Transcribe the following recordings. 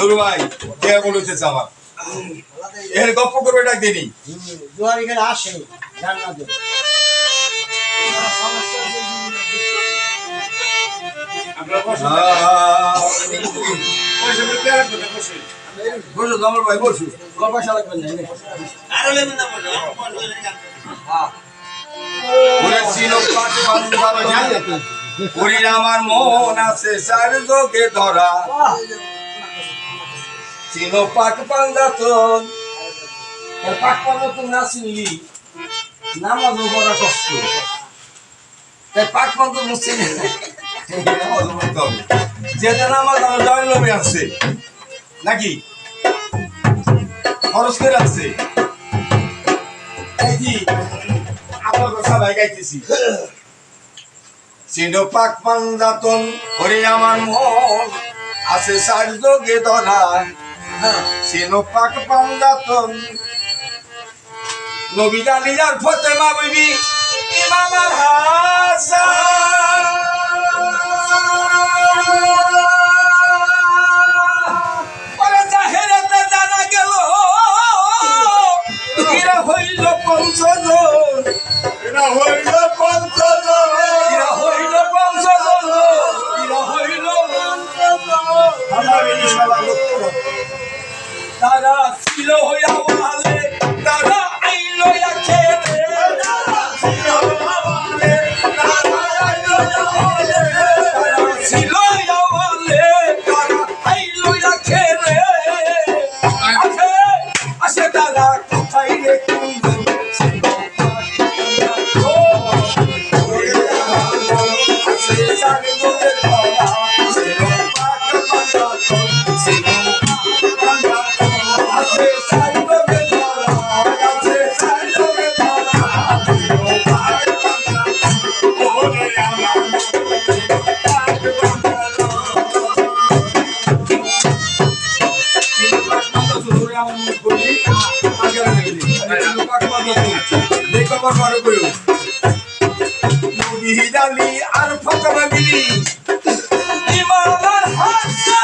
দুরু ভাই কে বলেছে আমার এর গপ্প করবে ডাক দিনি। জোয়ারি করে আসে জান্নাতে আমার মন আছে চার যোগে ধরা। ছিল পাক পান্দাতন এর পাক পান্দাতন না চিনলি? নামাজও করা কষ্ট। তাই পাক পান্দাতন চিনি না। নামাজও পড়তে হবে যেটা নামাজ আমার জয়েন লমে আছে, নাকি? খরচ করে আছে। আমার কথা ভাই গাইতেছি। চিন পাক পান্দাতন ওরে আমার মন, আছে সার যোগে ধরা চিন পাক পান্দাতন নবী দালিয়ার ফতেমা বিবি ইমাম আল আর ফটো দিলি ইমামার ওমর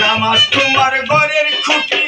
নামাজ তোমার ঘরের খুঁটি